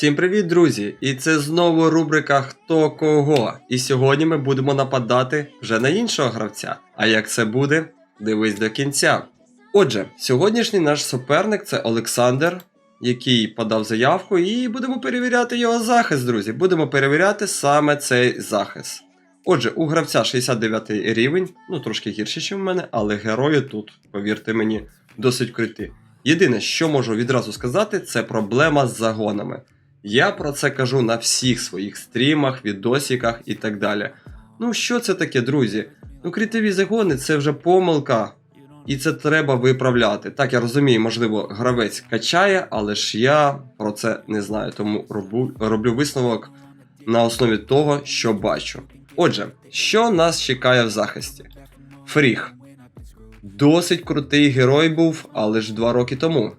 Всім привіт, друзі! І це знову рубрика Хто кого. І сьогодні ми будемо нападати вже на іншого гравця. А як це буде, дивись до кінця. Отже, сьогоднішній наш суперник це Олександр, який подав заявку, і будемо перевіряти його захист, друзі. Будемо перевіряти саме цей захист. Отже, у гравця 69 рівень, ну трошки гірше, ніж в мене, але герої тут, повірте мені, досить круті. Єдине, що можу відразу сказати, це проблема з загонами. Я про це кажу на всіх своїх стрімах, відосиках і так далі. Ну, що це таке, друзі? Ну, критові загони це вже помилка, і це треба виправляти. Так, я розумію, можливо, гравець качає, але ж я про це не знаю, тому роблю, роблю висновок на основі того, що бачу. Отже, що нас чекає в захисті? Фріг. Досить крутий герой був, але ж два роки тому.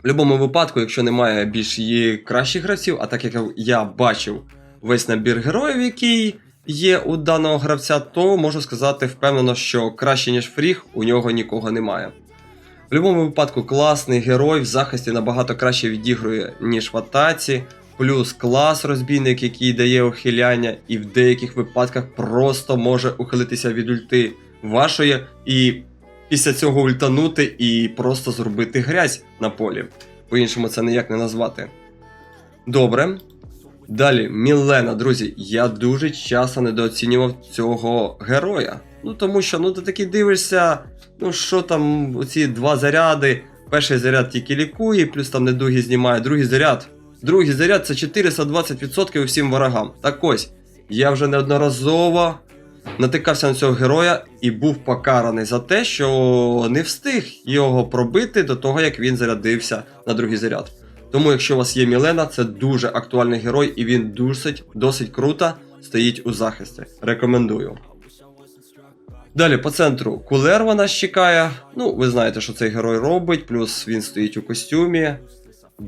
В будь-якому випадку, якщо немає більш її кращих гравців, а так як я бачив весь набір героїв, який є у даного гравця, то можу сказати впевнено, що краще, ніж Фріг, у нього нікого немає. В будь-якому випадку класний герой в захисті набагато краще відігрує, ніж в атаці, плюс клас розбійник, який дає ухиляння, і в деяких випадках просто може ухилитися від ульти вашої і після цього ультанути і просто зробити грязь на полі. По-іншому це ніяк не назвати. Добре. Далі, Мілена, друзі, я дуже часто недооцінював цього героя. Ну тому що ну ти такий дивишся, ну що там, оці два заряди. Перший заряд тільки лікує, плюс там недуги знімає, другий заряд. Другий заряд це 420% усім ворогам. Так ось, я вже неодноразово натикався на цього героя і був покараний за те, що не встиг його пробити до того, як він зарядився на другий заряд. Тому, якщо у вас є Мілена, це дуже актуальний герой, і він досить, досить круто стоїть у захисті. Рекомендую. Далі по центру Кулерва нас чекає. Ну, ви знаєте, що цей герой робить, плюс він стоїть у костюмі.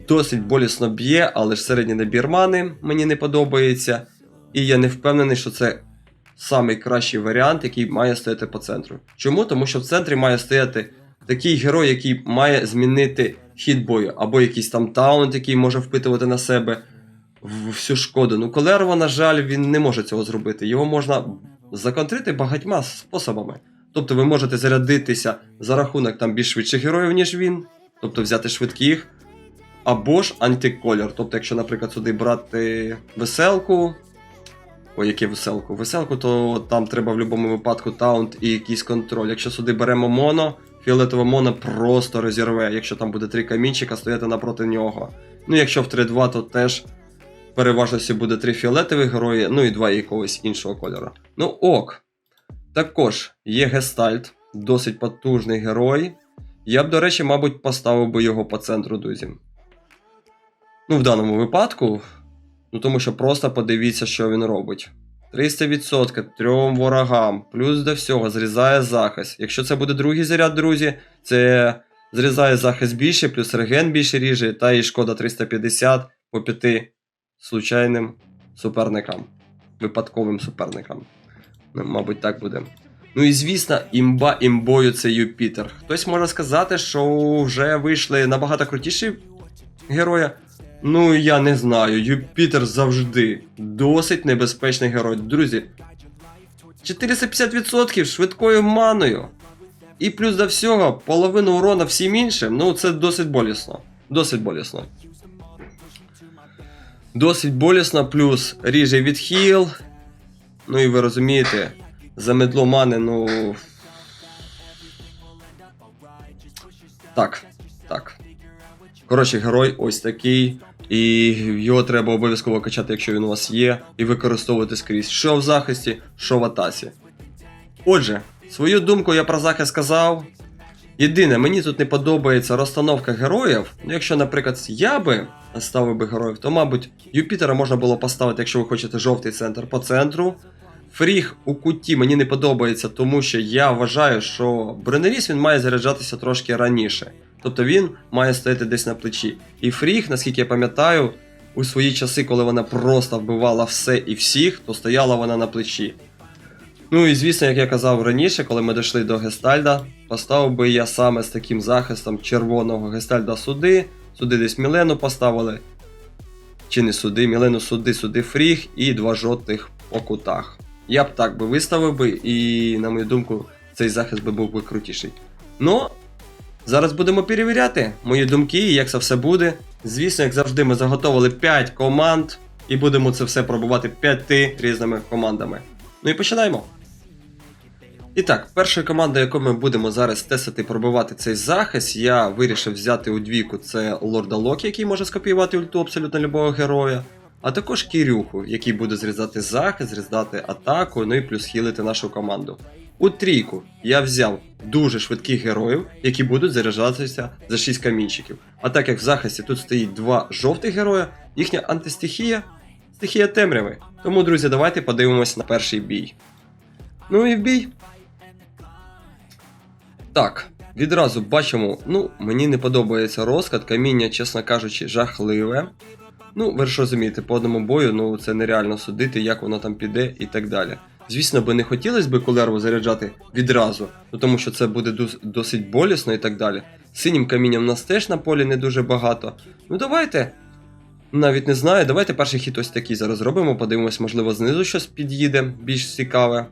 Досить болісно б'є, але ж середній набір мани мені не подобається. І я не впевнений, що це самий кращий варіант, який має стояти по центру. Чому? Тому що в центрі має стояти такий герой, який має змінити хід бою, або якийсь там таунт, який може впитувати на себе всю шкоду. Ну, Колерва, на жаль, він не може цього зробити. Його можна законтрити багатьма способами. Тобто ви можете зарядитися за рахунок там більш швидших героїв, ніж він, тобто взяти швидких. Або ж антиколір. Тобто, якщо, наприклад, сюди брати веселку. Ой, яке веселку? Веселку, то там треба в будь-якому випадку таунт і якийсь контроль. Якщо сюди беремо моно, фіолетове моно просто розірве, якщо там буде три камінчика стояти напроти нього. Ну, якщо в 3-2, то теж переважності буде три фіолетових герої, ну і два якогось іншого кольору. Ну ок. Також є Гестальт, досить потужний герой. Я б, до речі, мабуть, поставив би його по центру, друзі. Ну, в даному випадку, ну тому що просто подивіться, що він робить. 300% трьом ворогам, плюс до всього зрізає захист. Якщо це буде другий заряд, друзі, це зрізає захист більше, плюс реген більше ріже, та і шкода 350 по п'яти случайним суперникам, випадковим суперникам. Ну, мабуть, так буде. Ну і звісно, імба імбою це Юпітер. Хтось може сказати, що вже вийшли набагато крутіші героя. Ну, я не знаю. Юпітер завжди досить небезпечний герой. Друзі, 450% швидкою маною. І плюс до всього, половину урона всім іншим, ну це досить болісно. Досить болісно. Досить болісно, плюс ріже відхіл. Ну і ви розумієте, за медло мани, ну. Так, так. Коротше, герой ось такий. І його треба обов'язково качати, якщо він у вас є, і використовувати скрізь, що в захисті, що в атаці. Отже, свою думку я про захист сказав. Єдине, мені тут не подобається розстановка героїв. Ну, якщо, наприклад, я би ставив би героїв, то, мабуть, Юпітера можна було поставити, якщо ви хочете жовтий центр по центру. Фріг у куті мені не подобається, тому що я вважаю, що бронеріс він має заряджатися трошки раніше. Тобто він має стояти десь на плечі. І Фріг, наскільки я пам'ятаю, у свої часи, коли вона просто вбивала все і всіх, то стояла вона на плечі. Ну і звісно, як я казав раніше, коли ми дійшли до Гестальда, поставив би я саме з таким захистом червоного Гестальда сюди, сюди десь Мілену поставили. чи не суди, Мілену суди, суди фріг і два жовтих по кутах. Я б так би виставив би, і, на мою думку, цей захист би був би крутіший. Ну, зараз будемо перевіряти мої думки, як це все буде. Звісно, як завжди, ми заготовили 5 команд і будемо це все пробувати 5 різними командами. Ну і починаємо. І так, перша команда, яку ми будемо зараз тестити пробивати цей захист, я вирішив взяти у двійку це Лорда Локі, який може скопіювати ульту абсолютно любого героя, а також Кірюху, який буде зрізати захист, зрізати атаку, ну і плюс хілити нашу команду. У трійку я взяв дуже швидких героїв, які будуть заряджатися за 6 камінчиків. А так як в захисті тут стоїть два жовтих героя, їхня антистихія стихія темряви. Тому, друзі, давайте подивимось на перший бій. Ну і в бій. Так, відразу бачимо, ну, мені не подобається розклад, каміння, чесно кажучи, жахливе. Ну, ви ж розумієте, по одному бою, ну це нереально судити, як воно там піде і так далі. Звісно, би не хотілося б кулерву заряджати відразу, ну тому що це буде досить болісно і так далі. Синім камінням в нас теж на полі не дуже багато. Ну давайте. Навіть не знаю, давайте перший хід ось такий зараз зробимо, подивимось, можливо, знизу щось під'їде, більш цікаве.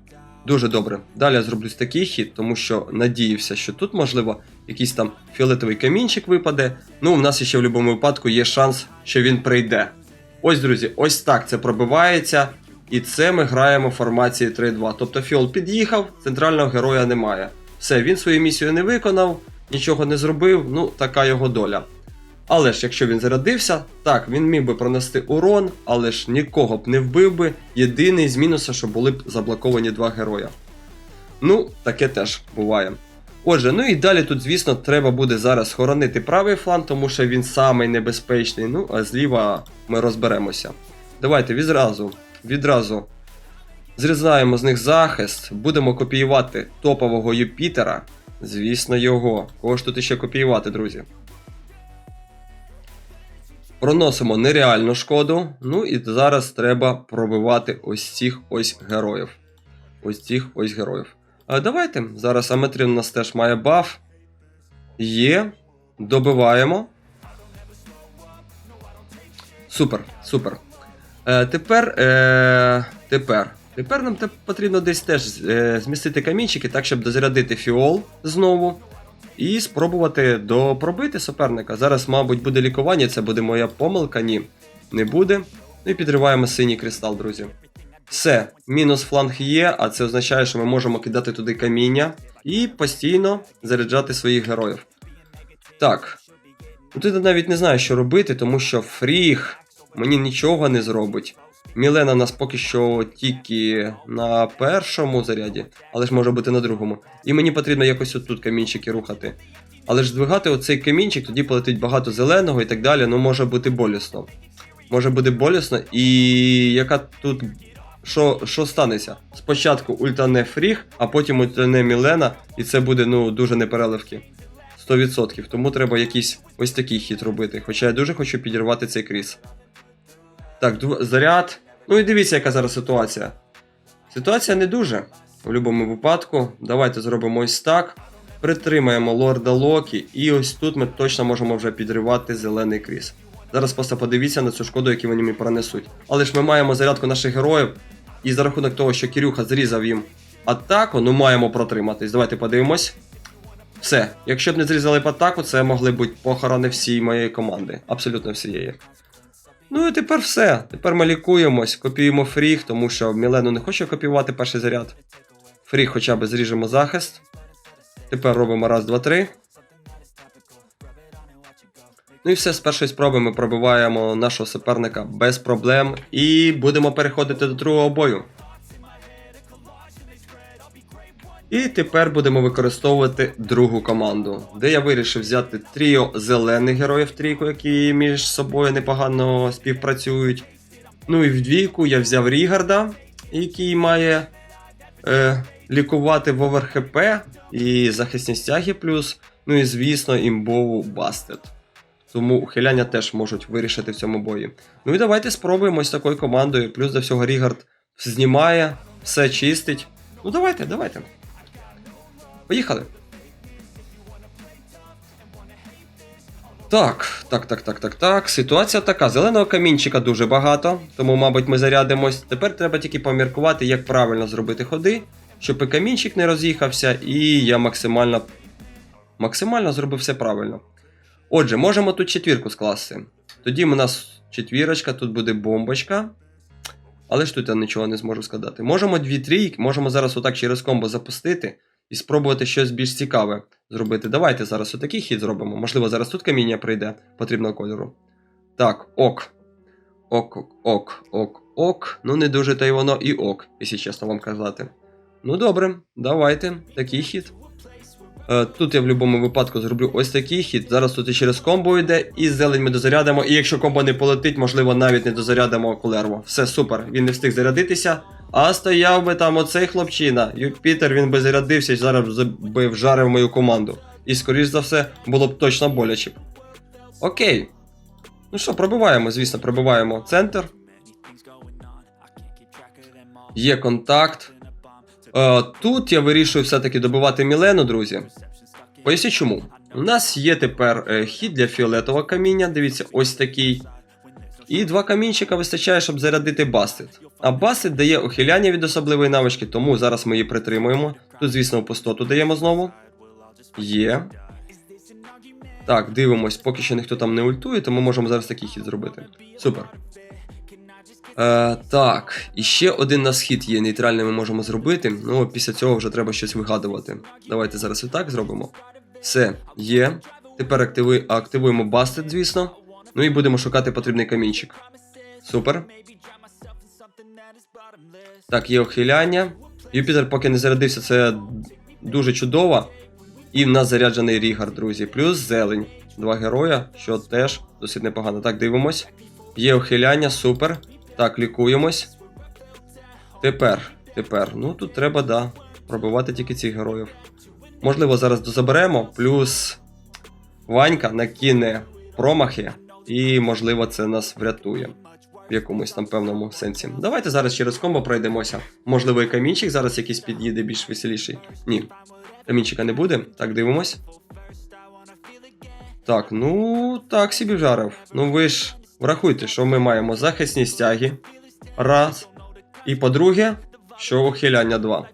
Дуже добре. Далі я зроблю такий хід, тому що надіявся, що тут, можливо, якийсь там фіолетовий камінчик випаде. Ну, у нас ще в будь-якому випадку є шанс, що він прийде. Ось, друзі, ось так це пробивається. І це ми граємо в формації 3-2. Тобто Фіол під'їхав, центрального героя немає. Все, він свою місію не виконав, нічого не зробив, ну така його доля. Але ж якщо він зарядився, так, він міг би пронести урон, але ж нікого б не вбив би. Єдиний з мінусу, що були б заблоковані два героя. Ну, таке теж буває. Отже, ну і далі тут, звісно, треба буде зараз хоронити правий фланг, тому що він самий небезпечний. Ну, а зліва ми розберемося. Давайте відразу, відразу зрізаємо з них захист, будемо копіювати топового Юпітера. Звісно, його. Кого ж тут ще копіювати, друзі? Проносимо нереальну шкоду. Ну і зараз треба пробивати ось цих ось героїв. Ось цих ось героїв. А давайте. Зараз Аметрин у нас теж має баф. Є. Добиваємо. Супер, супер. Е, тепер. Е, тепер. Тепер нам потрібно десь теж е, змістити камінчики, так, щоб дозарядити фіол знову. І спробувати допробити суперника. Зараз, мабуть, буде лікування, це буде моя помилка. Ні, не буде. Ну і підриваємо синій кристал, друзі. Все, мінус фланг є, а це означає, що ми можемо кидати туди каміння і постійно заряджати своїх героїв. Так. Ну тут я навіть не знаю, що робити, тому що фріг мені нічого не зробить. Мілена нас поки що тільки на першому заряді, але ж може бути на другому. І мені потрібно якось отут камінчики рухати. Але ж здвигати оцей камінчик, тоді полетить багато зеленого і так далі, ну може бути болісно. Може бути болісно, і яка тут. Що, що станеться? Спочатку ультане фріг, а потім ультане Мілена, і це буде ну дуже непереливки. 100%. Тому треба якийсь ось такий хід робити. Хоча я дуже хочу підірвати цей кріс. Так, заряд. Ну і дивіться, яка зараз ситуація. Ситуація не дуже. В будь-якому випадку. Давайте зробимо ось так. Притримаємо лорда Локі, і ось тут ми точно можемо вже підривати зелений кріс. Зараз просто подивіться на цю шкоду, яку вони мені пронесуть. Але ж ми маємо зарядку наших героїв, і за рахунок того, що Кирюха зрізав їм атаку, ну маємо протриматись. Давайте подивимось. Все, якщо б не зрізали б атаку, це могли бути похорони всієї моєї команди. Абсолютно всієї. Ну і тепер все. Тепер ми лікуємось, копіюємо фріг, тому що Мілену не хоче копіювати перший заряд. Фріг хоча б зріжемо захист. Тепер робимо раз, два, три. Ну і все, з першої спроби ми пробиваємо нашого суперника без проблем. І будемо переходити до другого бою. І тепер будемо використовувати другу команду, де я вирішив взяти тріо зелених героїв трійку, які між собою непогано співпрацюють. Ну і в двійку я взяв Рігарда, який має е, лікувати в ОверХП і захисні стяги плюс. Ну і звісно, імбову Бастет. Тому ухиляння теж можуть вирішити в цьому бої. Ну і давайте спробуємо з такою командою. Плюс до всього Рігард знімає, все чистить. Ну давайте, давайте. Поїхали. Так, так, так, так, так, так. Ситуація така. Зеленого камінчика дуже багато, тому, мабуть, ми зарядимось. Тепер треба тільки поміркувати, як правильно зробити ходи, щоб і камінчик не роз'їхався, і я максимально максимально зробив все правильно. Отже, можемо тут четвірку скласти. Тоді у нас четвірочка, тут буде бомбочка. Але ж тут я нічого не зможу складати. Можемо дві трійки, можемо зараз отак через комбо запустити і спробувати щось більш цікаве зробити. Давайте зараз отакий хід зробимо. Можливо, зараз тут каміння прийде потрібного кольору. Так, ок. Ок, ок, ок, ок, ок. Ну, не дуже та й воно і ок, якщо чесно вам казати. Ну добре, давайте, такий хід. Е, Тут я в будь-якому випадку зроблю ось такий хід. Зараз тут і через комбо йде, і зелень ми дозарядимо. І якщо комбо не полетить, можливо, навіть не дозарядимо колерву. Все супер, він не встиг зарядитися. А стояв би там оцей хлопчина. Юпітер, він би зарядився і зараз би вжарив мою команду. І скоріш за все було б точно боляче. Окей. Ну що, пробиваємо, звісно, пробиваємо центр. Є контакт. Е, тут я вирішую все-таки добивати Мілену, друзі. Поясню чому. У нас є тепер е, хід для фіолетового каміння, дивіться, ось такий. І два камінчика вистачає, щоб зарядити бастет. А бастет дає ухиляння від особливої навички, тому зараз ми її притримуємо. Тут, звісно, пустоту даємо знову. Є. Так, дивимось, поки що ніхто там не ультує, тому можемо зараз такий хід зробити. Супер. Е, так, і ще один на схід є нейтральний ми можемо зробити. Ну, після цього вже треба щось вигадувати. Давайте зараз і так зробимо. Все, є. Тепер активи... активуємо бастет, звісно. Ну і будемо шукати потрібний камінчик. Супер. Так, є ухиляння. Юпітер поки не зарядився, це дуже чудово. І в нас заряджений Рігар, друзі. Плюс зелень. Два героя, що теж досить непогано. Так, дивимось. Є ухиляння, супер. Так, лікуємось. Тепер, тепер. Ну тут треба, да, пробивати тільки цих героїв. Можливо, зараз дозаберемо, плюс Ванька накине промахи, і, можливо, це нас врятує в якомусь там певному сенсі. Давайте зараз через комбо пройдемося. Можливо, і камінчик зараз якийсь під'їде більш веселіший. Ні. Камінчика не буде. Так, дивимось. Так, ну так собі вжарив. Ну ви ж врахуйте, що ми маємо захисні стяги. Раз. І по-друге, що ухиляння 2.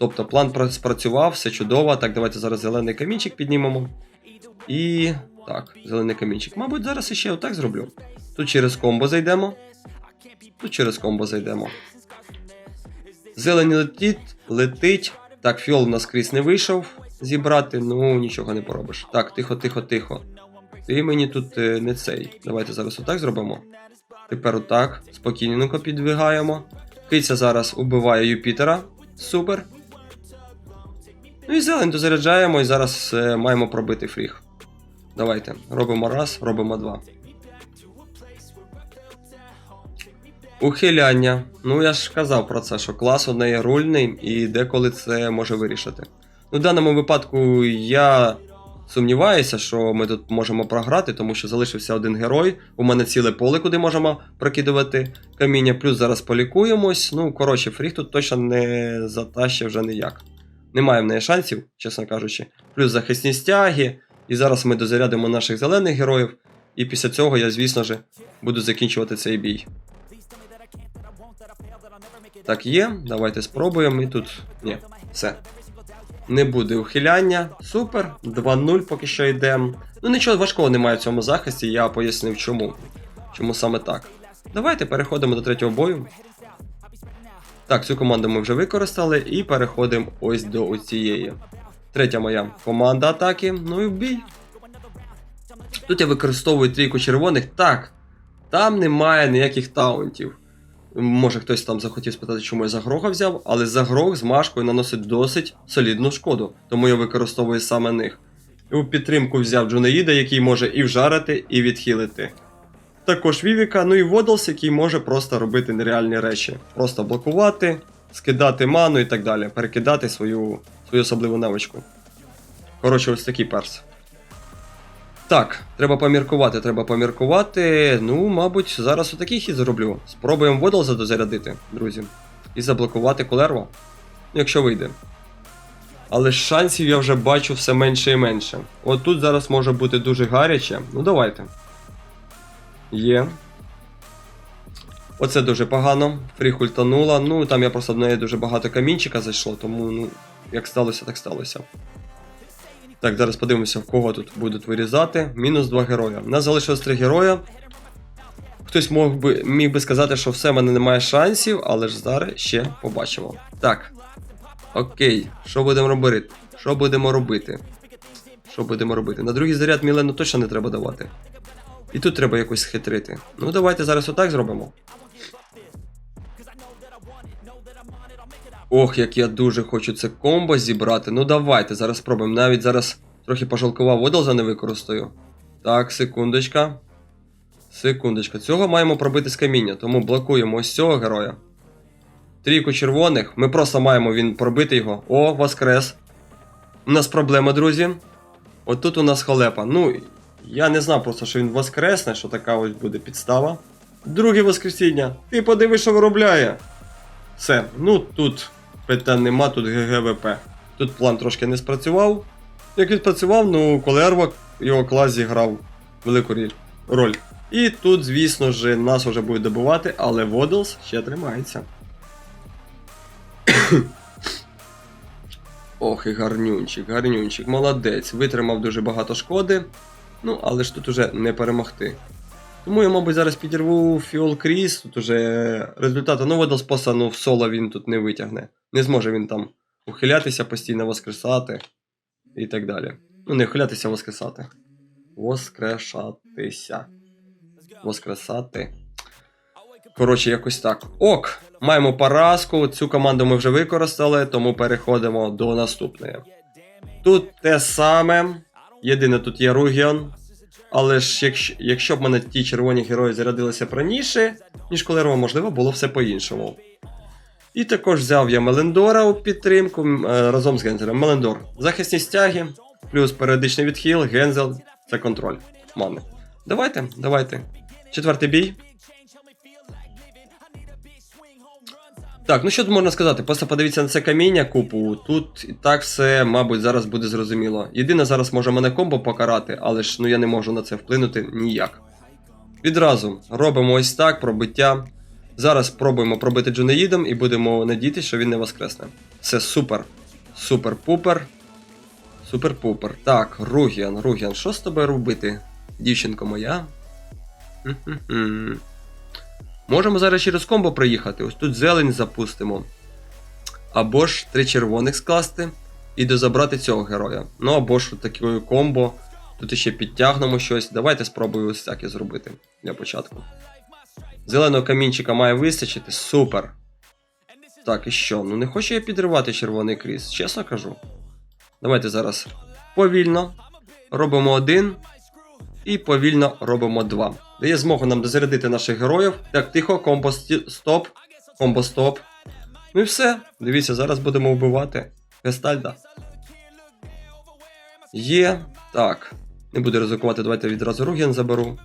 Тобто план спрацював, все чудово. Так, давайте зараз зелений камінчик піднімемо. І. Так, зелений камінчик. Мабуть, зараз іще отак зроблю. Тут через комбо зайдемо. Тут через комбо зайдемо. Зелень летить, летить. Так, фіол у нас крізь не вийшов зібрати, ну нічого не поробиш. Так, тихо, тихо, тихо. Ти мені тут е, не цей. Давайте зараз отак зробимо. Тепер отак. Спокійненько підвигаємо. Киця зараз убиває Юпітера. Супер. Ну і зелень дозаряджаємо і зараз е, маємо пробити фріг. Давайте. Робимо раз, робимо два. Ухиляння. Ну я ж казав про це, що клас у неї рульний і деколи це може вирішити. Ну, в даному випадку я сумніваюся, що ми тут можемо програти, тому що залишився один герой. У мене ціле поле, куди можемо прокидувати каміння, плюс зараз полікуємось. Ну, коротше, фріг тут точно не затащить вже ніяк. Немає в неї шансів, чесно кажучи. Плюс захисні стяги. І зараз ми дозарядимо наших зелених героїв. І після цього я, звісно ж, буду закінчувати цей бій. Так, є. Давайте спробуємо. І тут. Ні, все. Не буде ухиляння. Супер. 2-0 поки що йдемо. Ну нічого важкого немає в цьому захисті, я пояснив чому. Чому саме так. Давайте переходимо до третього бою. Так, цю команду ми вже використали і переходимо ось до цієї. Третя моя команда атаки. Ну і бій. Тут я використовую трійку червоних. Так, там немає ніяких таунтів. Може хтось там захотів спитати, чому я загроха взяв, але загрох з машкою наносить досить солідну шкоду, тому я використовую саме них. У підтримку взяв Джунеїда, який може і вжарити, і відхилити. Також Вівіка, ну і Водолс, який може просто робити нереальні речі. Просто блокувати, скидати ману і так далі, перекидати свою, свою особливу навичку. Коротше, ось такий перс. Так, треба поміркувати, треба поміркувати. Ну, мабуть, зараз отакий хід зроблю. Спробуємо Водолза дозарядити, друзі. І заблокувати Кулерво. Ну, якщо вийде. Але шансів я вже бачу все менше і менше. От тут зараз може бути дуже гаряче. Ну давайте. Є. Оце дуже погано. Фріх ультанула. Ну там я просто в неї дуже багато камінчика зайшло, тому ну, як сталося, так сталося. Так, зараз подивимося, в кого тут будуть вирізати. Мінус два героя. У нас залишилось три героя. Хтось мог би, міг би сказати, що все в мене немає шансів, але ж зараз ще побачимо. Так. Окей, що будемо робити? Що будемо робити? Що будемо робити? На другий заряд Мілену точно не треба давати. І тут треба якось схитрити. Ну, давайте зараз отак зробимо. Ох, як я дуже хочу це комбо зібрати. Ну давайте, зараз спробуємо. Навіть зараз трохи пожалкував Одалза не використаю. Так, секундочка. Секундочка. Цього маємо пробити з каміння, тому блокуємо ось цього героя. Трійку червоних. Ми просто маємо він пробити його. О, воскрес. У нас проблема, друзі. От тут у нас халепа. Ну, я не знав просто, що він воскресне, що така ось буде підстава. Друге воскресіння. Ти подивись, що виробляє. Все, ну тут питань нема, тут ГГВП. Тут план трошки не спрацював. Як відпрацював, ну коли Ервак його клас зіграв велику роль. І тут, звісно ж, нас вже будуть добивати, але Водолс ще тримається. Ох, і гарнюнчик, гарнюнчик, молодець. Витримав дуже багато шкоди. Ну, але ж тут уже не перемогти. Тому я, мабуть, зараз підірву Фіол Кріс, тут уже результати. Ну, видоспоса, ну, в соло він тут не витягне. Не зможе він там ухилятися, постійно воскресати і так далі. Ну, не ухилятися, воскресати. Воскрешатися. Воскресати. Коротше, якось так. Ок, маємо поразку. Цю команду ми вже використали, тому переходимо до наступної. Тут те саме. Єдине тут є Ругіон. Але ж якщо, якщо б мене ті червоні герої зарядилися раніше, ніж коли можливо, було все по-іншому. І також взяв я Мелендора у підтримку е, разом з Гензелем. Мелендор. Захисні стяги, плюс періодичний відхил, Гензел це контроль. Мани. Давайте, давайте. Четвертий бій. Так, ну що тут можна сказати? Просто подивіться на це каміння купу. Тут і так все, мабуть, зараз буде зрозуміло. Єдине, зараз може мене комбо покарати, але ж ну я не можу на це вплинути ніяк. Відразу робимо ось так, пробиття. Зараз пробуємо пробити Джунеїдом і будемо надіятися, що він не воскресне. Все супер. Супер-пупер. Супер-пупер. Так, Ругіан, Ругіан, що з тобою робити, дівчинко моя? М-м-м. Можемо зараз через комбо приїхати. Ось тут зелень запустимо. Або ж три червоних скласти і дозабрати цього героя. Ну або ж такою комбо. Тут ще підтягнемо щось. Давайте спробую ось таке зробити для початку. Зеленого камінчика має вистачити. Супер. Так, і що? Ну не хочу я підривати червоний кріс, чесно кажу. Давайте зараз повільно робимо один і повільно робимо два. Дає змогу нам дозарядити наших героїв. Так, тихо, комбо стоп. Комбо стоп. Ну і все. Дивіться, зараз будемо вбивати Гестальда. Є. Так. Не буду ризикувати, давайте відразу Руген заберу.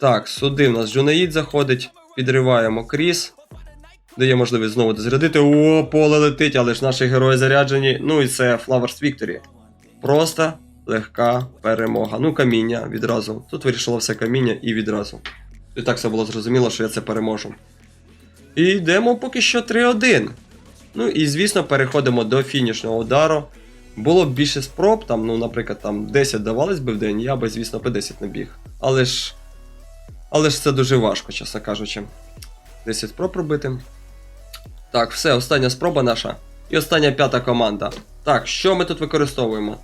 Так, сюди в нас Джунаїд заходить. Підриваємо Кріс. Дає можливість знову дозарядити. О, поле летить, але ж наші герої заряджені. Ну і це Flowers Victory. Просто легка перемога. Ну, каміння відразу. Тут вирішило все каміння і відразу. І так все було зрозуміло, що я це переможу. І йдемо поки що 3-1. Ну і звісно, переходимо до фінішного удару. Було б більше спроб, там, ну, наприклад, там 10 давалось би в день, я би, звісно, по 10 набіг. Але ж. Але ж це дуже важко, чесно кажучи. 10 спроб робити. Так, все, остання спроба наша. І остання п'ята команда. Так, що ми тут використовуємо?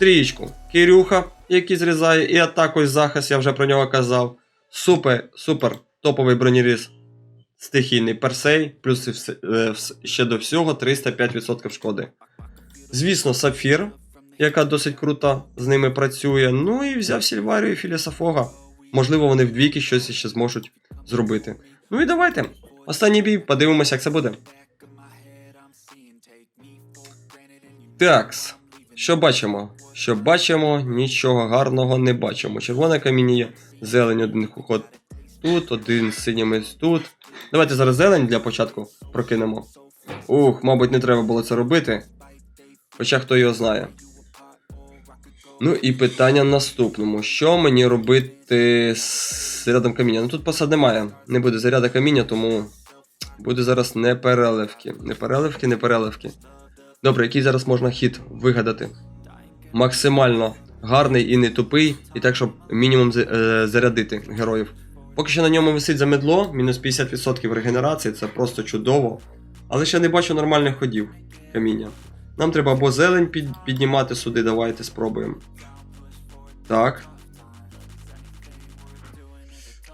Трієчку. Кирюха, який зрізає, і атаку і захист, я вже про нього казав. Супер, супер топовий броніріз. Стихійний персей, плюс і вс- е, ще до всього 305% шкоди. Звісно, Сапфір, яка досить круто з ними працює. Ну і взяв Сільварію і Філісофога. Можливо, вони вдвійки щось ще зможуть зробити. Ну і давайте. Останній бій, подивимося, як це буде. Такс. Що бачимо? Що бачимо, нічого гарного не бачимо. Червоне каміння зелень один ход тут, один з синіми тут. Давайте зараз зелень для початку прокинемо. Ух, мабуть, не треба було це робити. Хоча хто його знає. Ну і питання наступному: що мені робити з зарядом каміння? Ну тут посад немає. Не буде заряда каміння, тому буде зараз не переливки. Не переливки, не переливки. Добре, який зараз можна хід вигадати? Максимально гарний і не тупий, і так, щоб мінімум е, зарядити героїв. Поки що на ньому висить замедло, мінус 50% регенерації, це просто чудово. Але ще не бачу нормальних ходів каміння. Нам треба або зелень під, піднімати сюди, давайте спробуємо. Так.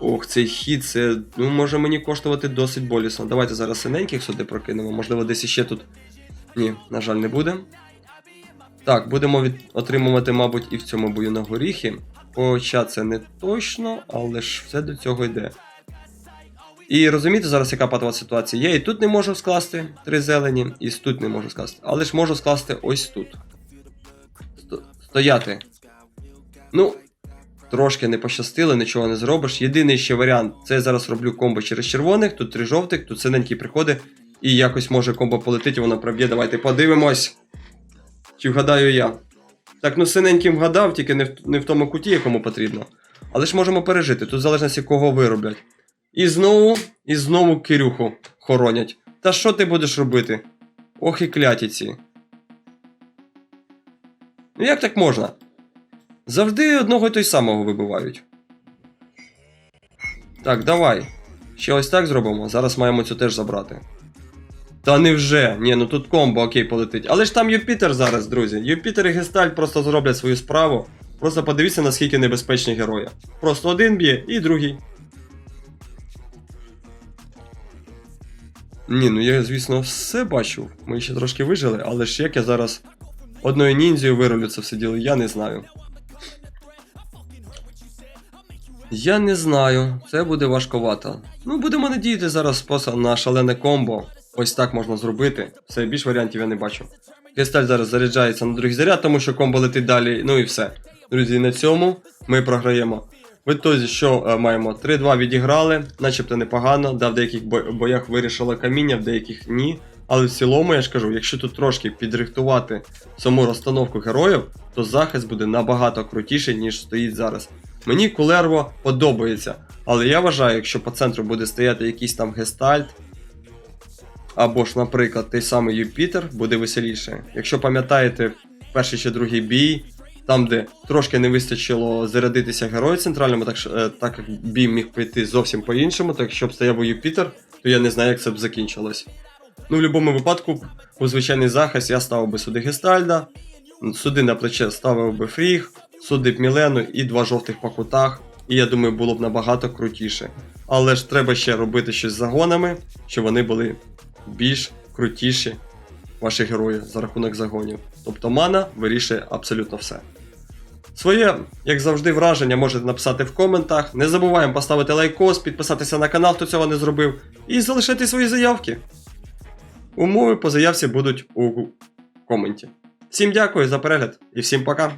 Ох, цей хід, це ну, може мені коштувати досить болісно. Давайте зараз синеньких сюди прокинемо. Можливо, десь іще тут. Ні, на жаль, не буде. Так, будемо від... отримувати, мабуть, і в цьому бою на горіхи. Хоча це не точно, але ж все до цього йде. І розумієте зараз, яка патова ситуація? Я і тут не можу скласти три зелені, і тут не можу скласти. Але ж можу скласти ось тут. Стояти. Ну, трошки не пощастило, нічого не зробиш. Єдиний ще варіант це я зараз роблю комбо через червоних, тут три жовтих, тут синенький приходить, і якось може комбо полетить, і воно проб'є. Давайте подивимось. Чи вгадаю я? Так, ну синеньким вгадав, тільки не в, не в тому куті, якому потрібно. Але ж можемо пережити, тут в залежності кого вироблять. І знову, і знову Кирюху хоронять. Та що ти будеш робити? Ох і клятіці. Ну як так можна? Завжди одного й той самого вибивають. Так, давай. Ще ось так зробимо. Зараз маємо цю теж забрати. Та невже? Ні, ну тут комбо окей полетить. Але ж там Юпітер зараз, друзі. Юпітер і Гестальт просто зроблять свою справу. Просто подивіться, наскільки небезпечні герої. Просто один б'є і другий. Ні, ну я, звісно, все бачив. Ми ще трошки вижили, але ж як я зараз одною ніндзею виролю це все діло, я не знаю. Я не знаю, це буде важковато. Ну, будемо надіяти зараз просто на шалене комбо. Ось так можна зробити. Все, більш варіантів я не бачу. Кристаль зараз заряджається на другий заряд, тому що комбо летить далі, ну і все. Друзі, на цьому ми програємо. В ітозі, що е, маємо? 3-2 відіграли, начебто непогано, да, в деяких боях вирішило каміння, в деяких ні. Але в цілому, я ж кажу, якщо тут трошки підрихтувати саму розстановку героїв, то захист буде набагато крутіший, ніж стоїть зараз. Мені Кулерво подобається, але я вважаю, якщо по центру буде стояти якийсь там гестальт, або ж, наприклад, той самий Юпітер, буде веселіше. Якщо пам'ятаєте перший чи другий бій, там, де трошки не вистачило зарядитися герою центральному, так, е, так як бій міг піти зовсім по-іншому, так якщо б стояв Юпітер, то я не знаю, як це б закінчилось. Ну, в будь-якому випадку, у звичайний захист я ставив би сюди Гестальда, сюди на плече ставив би Фріг, сюди б Мілену і два жовтих по кутах. І я думаю, було б набагато крутіше. Але ж треба ще робити щось з загонами, щоб вони були більш крутіші, ваші герої, за рахунок загонів. Тобто мана вирішує абсолютно все. Своє, як завжди, враження можете написати в коментах. Не забуваємо поставити лайкос, підписатися на канал, хто цього не зробив, і залишити свої заявки. Умови по заявці будуть у коменті. Всім дякую за перегляд і всім пока!